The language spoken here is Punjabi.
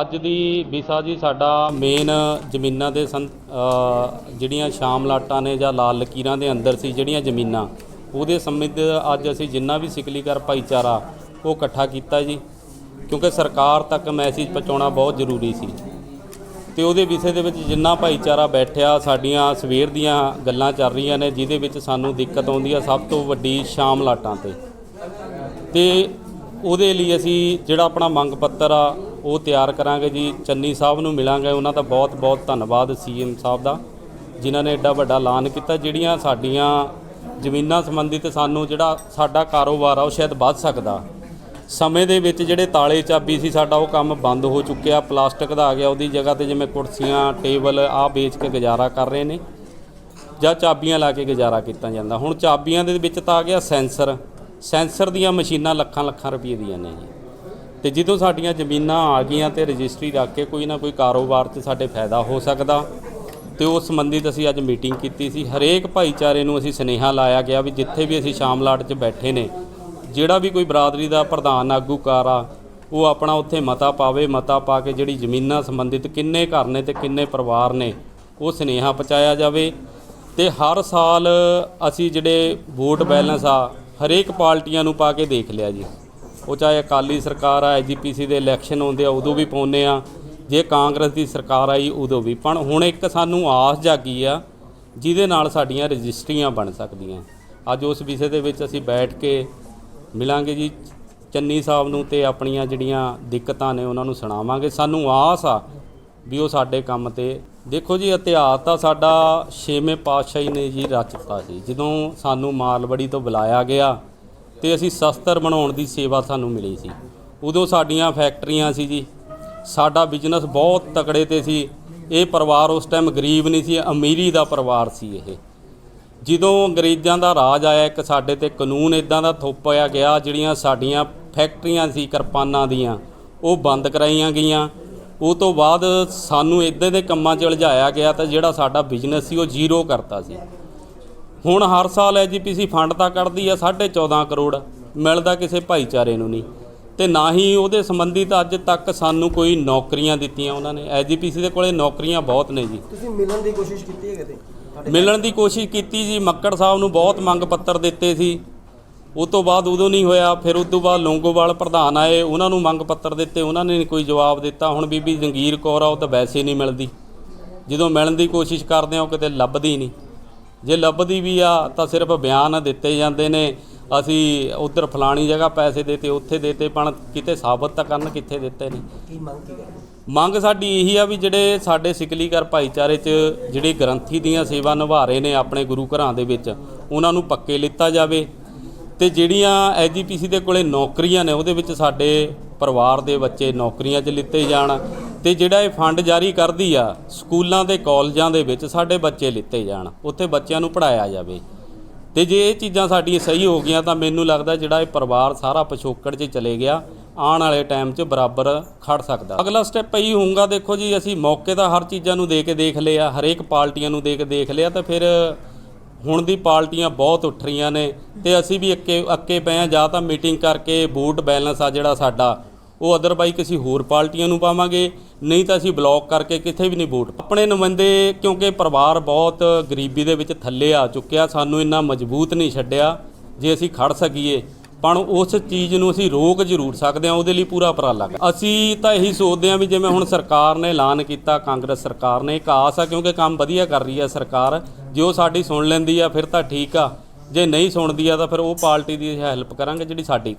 ਅੱਜ ਦੀ ਵਿਸਾ ਜੀ ਸਾਡਾ ਮੇਨ ਜ਼ਮੀਨਾਂ ਦੇ ਸੰ- ਜਿਹੜੀਆਂ ਸ਼ਾਮ ਲਾਟਾਂ ਨੇ ਜਾਂ ਲਾਲ ਲਕੀਰਾਂ ਦੇ ਅੰਦਰ ਸੀ ਜਿਹੜੀਆਂ ਜ਼ਮੀਨਾਂ, ਉਹਦੇ ਸੰਬੰਧ ਅੱਜ ਅਸੀਂ ਜਿੰਨਾ ਵੀ ਸਿਕਲੀਗਰ ਭਾਈਚਾਰਾ, ਉਹ ਇਕੱਠਾ ਕੀਤਾ ਜੀ। ਕਿਉਂਕਿ ਸਰਕਾਰ ਤੱਕ ਮੈਸੇਜ ਪਹੁੰਚਾਉਣਾ ਬਹੁਤ ਜ਼ਰੂਰੀ ਸੀ। ਤੇ ਉਹਦੇ ਵਿਸ਼ੇ ਦੇ ਵਿੱਚ ਜਿੰਨਾ ਭਾਈਚਾਰਾ ਬੈਠਿਆ, ਸਾਡੀਆਂ ਸਵੇਰ ਦੀਆਂ ਗੱਲਾਂ ਚੱਲ ਰਹੀਆਂ ਨੇ, ਜਿਹਦੇ ਵਿੱਚ ਸਾਨੂੰ ਦਿੱਕਤ ਆਉਂਦੀ ਆ ਸਭ ਤੋਂ ਵੱਡੀ ਸ਼ਾਮ ਲਾਟਾਂ ਤੇ। ਤੇ ਉਹਦੇ ਲਈ ਅਸੀਂ ਜਿਹੜਾ ਆਪਣਾ ਮੰਗ ਪੱਤਰ ਆ ਉਹ ਤਿਆਰ ਕਰਾਂਗੇ ਜੀ। ਚੰਨੀ ਸਾਹਿਬ ਨੂੰ ਮਿਲਾਂਗੇ। ਉਹਨਾਂ ਦਾ ਬਹੁਤ ਬਹੁਤ ਧੰਨਵਾਦ ਸੀਐਮ ਸਾਹਿਬ ਦਾ, ਜਿਨ੍ਹਾਂ ਨੇ ਐਡਾ ਵੱਡਾ ਐਲਾਨ ਕੀਤਾ, ਜਿਹੜੀਆਂ ਸਾਡੀਆਂ ਜ਼ਮੀਨਾਂ ਸੰਬੰਧਿਤ ਸਾਨੂੰ ਜਿਹੜਾ ਸਾਡਾ ਕਾਰੋਬਾਰ ਆ, ਉਹ ਸ਼ਾਇਦ ਵੱਧ ਸਕਦਾ। ਸਮੇਂ ਦੇ ਵਿੱਚ ਜਿਹੜੇ ਤਾਲੇ ਚਾਬੀ ਸੀ, ਸਾਡਾ ਉਹ ਕੰਮ ਬੰਦ ਹੋ ਚੁੱਕਿਆ। ਪਲਾਸਟਿਕ ਦਾ ਆ ਗਿਆ, ਉਹਦੀ ਜਗ੍ਹਾ ਤੇ ਜਿਵੇਂ ਕੁਰਸੀਆਂ, ਟੇਬਲ ਆ ਵੇਚ ਕੇ ਗੁਜ਼ਾਰਾ ਕਰ ਰਹੇ ਨੇ, ਜਾਂ ਚਾਬੀਆਂ ਲਾ ਕੇ ਗੁਜ਼ਾਰਾ ਕੀਤਾ ਜਾਂਦਾ। ਹੁਣ ਚਾਬੀਆਂ ਦੇ ਵਿੱਚ ਤਾਂ ਆ ਗਿਆ ਸੈਂਸਰ। ਸੈਂਸਰ ਦੀਆਂ ਮਸ਼ੀਨਾਂ ਲੱਖਾਂ ਲੱਖਾਂ ਰੁਪਏ ਦੀਆਂ ਨੇ ਜੀ। ਤੇ ਜਦੋਂ ਸਾਡੀਆਂ ਜ਼ਮੀਨਾਂ ਆ ਗਈਆਂ ਤੇ ਰਜਿਸਟਰੀ ਰੱਖ ਕੇ ਕੋਈ ਨਾ ਕੋਈ ਕਾਰੋਬਾਰ 'ਚ ਸਾਡੇ ਫਾਇਦਾ ਹੋ ਸਕਦਾ। ਤੇ ਉਸ ਸੰਬੰਧਿਤ ਅਸੀਂ ਅੱਜ ਮੀਟਿੰਗ ਕੀਤੀ ਸੀ। ਹਰੇਕ ਭਾਈਚਾਰੇ ਨੂੰ ਅਸੀਂ ਸੁਨੇਹਾ ਲਾਇਆ ਗਿਆ ਵੀ ਜਿੱਥੇ ਵੀ ਅਸੀਂ ਸ਼ਾਮਲਾਟ 'ਚ ਬੈਠੇ ਨੇ, ਜਿਹੜਾ ਵੀ ਕੋਈ ਬਰਾਦਰੀ ਦਾ ਪ੍ਰਧਾਨ, ਆਗੂਕਾਰ ਆ, ਉਹ ਆਪਣਾ ਉੱਥੇ ਮਤਾ ਪਾਵੇ, ਮਤਾ ਪਾ ਕੇ ਜਿਹੜੀ ਜ਼ਮੀਨਾਂ ਸੰਬੰਧਿਤ ਕਿੰਨੇ ਘਰ ਨੇ ਤੇ ਕਿੰਨੇ ਪਰਿਵਾਰ ਨੇ, ਉਹ ਸੁਨੇਹਾ ਪਹੁੰਚਾਇਆ ਜਾਵੇ। ਤੇ ਹਰ ਸਾਲ ਅਸੀਂ ਜਿਹੜੇ ਵੋਟ ਬੈਲੈਂਸ ਆ, ਹਰੇਕ ਪਾਰਟੀਆਂ ਨੂੰ ਪਾ ਕੇ ਦੇਖ ਲਿਆ ਜੀ। ਉਹ ਚਾਹੇ ਅਕਾਲੀ ਸਰਕਾਰ ਆ ਐਜੀਪੀਸੀ ਦੇ ਇਲੈਕਸ਼ਨ ਆਉਂਦੇ ਆ, ਉਦੋਂ ਵੀ ਪਾਉਂਦੇ ਆ। ਜੇ ਕਾਂਗਰਸ ਦੀ ਸਰਕਾਰ ਆਈ, ਉਦੋਂ ਵੀ। ਪਰ ਹੁਣ ਇੱਕ ਸਾਨੂੰ ਆਸ ਜਾਗੀ ਆ, ਜਿਹਦੇ ਨਾਲ ਸਾਡੀਆਂ ਰਜਿਸਟਰੀਆਂ ਬਣ ਸਕਦੀਆਂ। ਅੱਜ ਉਸ ਵਿਸ਼ੇ ਦੇ ਵਿੱਚ ਅਸੀਂ ਬੈਠ ਕੇ ਮਿਲਾਂਗੇ ਜੀ। ਚੰਨੀ ਸਾਹਿਬ ਨੂੰ ਤੇ ਆਪਣੀਆਂ ਜਿਹੜੀਆਂ ਦਿੱਕਤਾਂ ਨੇ, ਉਹਨਾਂ ਨੂੰ ਸੁਣਾਵਾਂਗੇ। ਸਾਨੂੰ ਆਸ ਆ ਵੀ ਉਹ ਸਾਡੇ ਕੰਮ ਤੇ, ਦੇਖੋ ਜੀ, ਇਤਿਹਾਸ ਤਾਂ ਸਾਡਾ ਛੇਵੇਂ ਪਾਤਸ਼ਾਹੀ ਨੇ ਜੀ ਰਚਤਾ ਸੀ। ਜਦੋਂ ਸਾਨੂੰ ਮਾਲਵੜੀ ਤੋਂ ਬੁਲਾਇਆ ਗਿਆ ਤੇ ਅਸੀਂ ਸ਼ਸਤਰ ਬਣਾਉਣ ਦੀ ਸੇਵਾ ਸਾਨੂੰ ਮਿਲੀ ਸੀ। ਉਦੋਂ ਸਾਡੀਆਂ ਫੈਕਟਰੀਆਂ ਸੀ ਜੀ। ਸਾਡਾ ਬਿਜ਼ਨਸ ਬਹੁਤ ਤਕੜੇ ਤੇ ਸੀ। ਇਹ ਪਰਿਵਾਰ ਉਸ ਟਾਈਮ ਗਰੀਬ ਨਹੀਂ ਸੀ, ਅਮੀਰੀ ਦਾ ਪਰਿਵਾਰ ਸੀ ਇਹ। ਜਦੋਂ ਅੰਗਰੇਜ਼ਾਂ ਦਾ ਰਾਜ ਆਇਆ, ਇੱਕ ਸਾਡੇ ਤੇ ਕਾਨੂੰਨ ਇਦਾਂ ਦਾ ਥੋਪਿਆ ਗਿਆ, ਜਿਹੜੀਆਂ ਸਾਡੀਆਂ ਫੈਕਟਰੀਆਂ ਸੀ, ਕਿਰਪਾਨਾਂ ਦੀਆਂ, ਉਹ ਬੰਦ ਕਰਾਈਆਂ ਗਈਆਂ। ਉਹ ਤੋਂ ਬਾਅਦ ਸਾਨੂੰ ਇਦਾਂ ਦੇ ਕੰਮਾਂ 'ਚ ਉਲਝਾਇਆ ਗਿਆ ਤਾਂ ਜਿਹੜਾ ਸਾਡਾ ਬਿਜ਼ਨਸ ਸੀ, ਉਹ ਜ਼ੀਰੋ ਕਰਤਾ ਸੀ। ਹੁਣ ਹਰ ਸਾਲ ਐਜੀਪੀਸੀ ਫੰਡ ਤਾਂ ਕੱਢਦੀ ਆ 14.5 ਕਰੋੜ। ਮਿਲਦਾ ਕਿਸੇ ਭਾਈਚਾਰੇ ਨੂੰ ਨਹੀਂ। ਤੇ ਨਾ ਹੀ ਉਹਦੇ ਸੰਬੰਧੀ ਤਾਂ ਅੱਜ ਤੱਕ ਸਾਨੂੰ ਕੋਈ ਨੌਕਰੀਆਂ ਦਿੱਤੀਆਂ ਉਹਨਾਂ ਨੇ। ਐਜੀਪੀਸੀ ਦੇ ਕੋਲੇ ਨੌਕਰੀਆਂ ਬਹੁਤ ਨੇ ਜੀ। ਤੁਸੀਂ ਮਿਲਣ ਦੀ ਕੋਸ਼ਿਸ਼ ਕੀਤੀ ਹੈ ਤੁਹਾਡੇ ਮਿਲਣ ਦੀ ਕੋਸ਼ਿਸ਼ ਕੀਤੀ ਜੀ। ਮੱਕੜ ਸਾਹਿਬ ਨੂੰ ਬਹੁਤ ਮੰਗ ਪੱਤਰ ਦਿੱਤੇ ਸੀ। ਉਸ ਤੋਂ ਬਾਅਦ ਉਦੋਂ ਨਹੀਂ ਹੋਇਆ। ਫਿਰ ਉਸ ਤੋਂ ਬਾਅਦ ਲੋਂਗੋਵਾਲ ਪ੍ਰਧਾਨ ਆਏ। ਉਹਨਾਂ ਨੂੰ ਮੰਗ ਪੱਤਰ ਦਿੱਤੇ। ਉਹਨਾਂ ਨੇ ਕੋਈ ਜਵਾਬ ਦਿੱਤਾ। ਹੁਣ ਬੀਬੀ ਜੰਗੀਰ ਕੌਰ ਆ ਉਹ ਤਾਂ ਵੈਸੇ ਹੀ ਨਹੀਂ ਮਿਲਦੀ। ਜਦੋਂ ਮਿਲਣ ਦੀ ਕੋਸ਼ਿਸ਼ ਕਰਦੇ ਆ ਉਹ ਕਿਤੇ ਲੱਭਦੀ ਨਹੀਂ। ਜੇ ਲੱਭਦੀ ਵੀ ਆ ਤਾਂ ਸਿਰਫ ਬਿਆਨ ਦਿੱਤੇ ਜਾਂਦੇ ਨੇ। ਅਸੀਂ ਉਧਰ ਫਲਾਣੀ ਜਗ੍ਹਾ ਪੈਸੇ ਦਿੱਤੇ ਉੱਥੇ ਦਿੱਤੇ ਪਰ ਕਿਤੇ ਸਾਬਤ ਤਾਂ ਕਰਨ ਕਿੱਥੇ ਦਿੱਤੇ ਨੇ? ਕੀ ਮੰਗ ਕੀ ਕਰਦੇ? ਮੰਗ ਸਾਡੀ ਇਹੀ ਆ ਵੀ ਜਿਹੜੇ ਸਾਡੇ ਸਿਕਲੀਗਰ ਭਾਈਚਾਰੇ 'ਚ ਜਿਹੜੇ ਗ੍ਰੰਥੀ ਦੀਆਂ ਸੇਵਾ ਨਿਭਾ ਰਹੇ ਨੇ ਆਪਣੇ ਗੁਰੂ ਘਰਾਂ ਦੇ ਵਿੱਚ ਉਹਨਾਂ ਨੂੰ ਪੱਕੇ ਲਿੱਤਾ ਜਾਵੇ। ਤੇ ਜਿਹੜੀਆਂ ਐਜੀਪੀਸੀ ਦੇ ਕੋਲੇ ਨੌਕਰੀਆਂ ਨੇ ਉਹਦੇ ਵਿੱਚ ਸਾਡੇ ਪਰਿਵਾਰ ਦੇ ਬੱਚੇ ਨੌਕਰੀਆਂ 'ਚ ਲਿੱਤੇ ਜਾਣ। ਤੇ ਜਿਹੜਾ ਇਹ ਫੰਡ ਜਾਰੀ ਕਰਦੀ ਆ, ਸਕੂਲਾਂ ਤੇ ਕਾਲਜਾਂ ਦੇ ਵਿੱਚ ਸਾਡੇ ਬੱਚੇ ਲਿੱਤੇ ਜਾਣ, ਉੱਥੇ ਬੱਚਿਆਂ ਨੂੰ ਪੜਾਇਆ ਜਾਵੇ। ਤੇ ਜੇ ਇਹ ਚੀਜ਼ਾਂ ਸਾਡੀਆਂ ਸਹੀ ਹੋ ਗਈਆਂ, ਤਾਂ ਮੈਨੂੰ ਲੱਗਦਾ ਜਿਹੜਾ ਇਹ ਪਰਿਵਾਰ ਸਾਰਾ ਪਿਛੋਕੜ 'ਚ ਚਲੇ ਗਿਆ, ਆਉਣ ਵਾਲੇ ਟਾਈਮ 'ਚ ਬਰਾਬਰ ਖੜ ਸਕਦਾ। ਅਗਲਾ ਸਟੈਪ ਇਹੀ ਹੋਊਗਾ, ਦੇਖੋ ਜੀ, ਅਸੀਂ ਮੌਕੇ ਤਾਂ ਹਰ ਚੀਜ਼ਾਂ ਨੂੰ ਦੇ ਕੇ ਦੇਖ ਲਿਆ, ਹਰੇਕ ਪਾਰਟੀਆਂ ਨੂੰ ਦੇ ਕੇ ਦੇਖ ਲਿਆ, ਤਾਂ ਫਿਰ ਹੁਣ ਦੀ ਪਾਰਟੀਆਂ ਬਹੁਤ ਉੱਠ ਰਹੀਆਂ ਨੇ ਤੇ ਅਸੀਂ ਵੀ ਅੱਕੇ ਅੱਕੇ ਪਏ ਆ ਜਾਂ ਤਾਂ ਮੀਟਿੰਗ ਕਰਕੇ ਵੋਟ ਬੈਲੈਂਸ ਆ ਜਿਹੜਾ ਸਾਡਾ ਉਹ ਅਦਰਵਾਈਜ਼ ਕਿਸੇ ਹੋਰ ਪਾਰਟੀਆਂ ਨੂੰ ਪਾਵਾਂਗੇ। ਨਹੀਂ ਤਾਂ ਅਸੀਂ ਬਲੌਕ ਕਰਕੇ ਕਿਤੇ ਵੀ ਨਹੀਂ ਵੋਟ ਆਪਣੇ ਨੁਮਾਇੰਦੇ ਕਿਉਂਕਿ ਪਰਿਵਾਰ ਬਹੁਤ ਗਰੀਬੀ ਦੇ ਵਿੱਚ ਥੱਲੇ ਆ ਚੁੱਕਿਆ, ਸਾਨੂੰ ਇੰਨਾ ਮਜ਼ਬੂਤ ਨਹੀਂ ਛੱਡਿਆ ਜੇ ਅਸੀਂ ਖੜ ਸਕੀਏ। ਪਰ ਉਸ ਚੀਜ਼ ਨੂੰ ਅਸੀਂ ਰੋਕ ਜ਼ਰੂਰ ਸਕਦੇ ਹਾਂ, ਉਹਦੇ ਲਈ ਪੂਰਾ ਉਪਰਾਲਾ ਕਰ। ਅਸੀਂ ਤਾਂ ਇਹੀ ਸੋਚਦੇ ਹਾਂ ਵੀ ਜਿਵੇਂ ਹੁਣ ਸਰਕਾਰ ਨੇ ਐਲਾਨ ਕੀਤਾ, ਕਾਂਗਰਸ ਸਰਕਾਰ ਨੇ, ਇੱਕ ਆਸ ਆ ਕਿਉਂਕਿ ਕੰਮ ਵਧੀਆ ਕਰ ਰਹੀ ਹੈ ਸਰਕਾਰ, ਜੇ ਉਹ ਸਾਡੀ ਸੁਣ ਲੈਂਦੀ ਆ ਫਿਰ ਤਾਂ ਠੀਕ ਆ। ਜੇ ਨਹੀਂ ਸੁਣਦੀ ਆ ਤਾਂ ਫਿਰ ਉਹ ਪਾਰਟੀ ਦੀ ਹੈਲਪ ਕਰਾਂਗੇ ਜਿਹੜੀ ਸਾਡੀ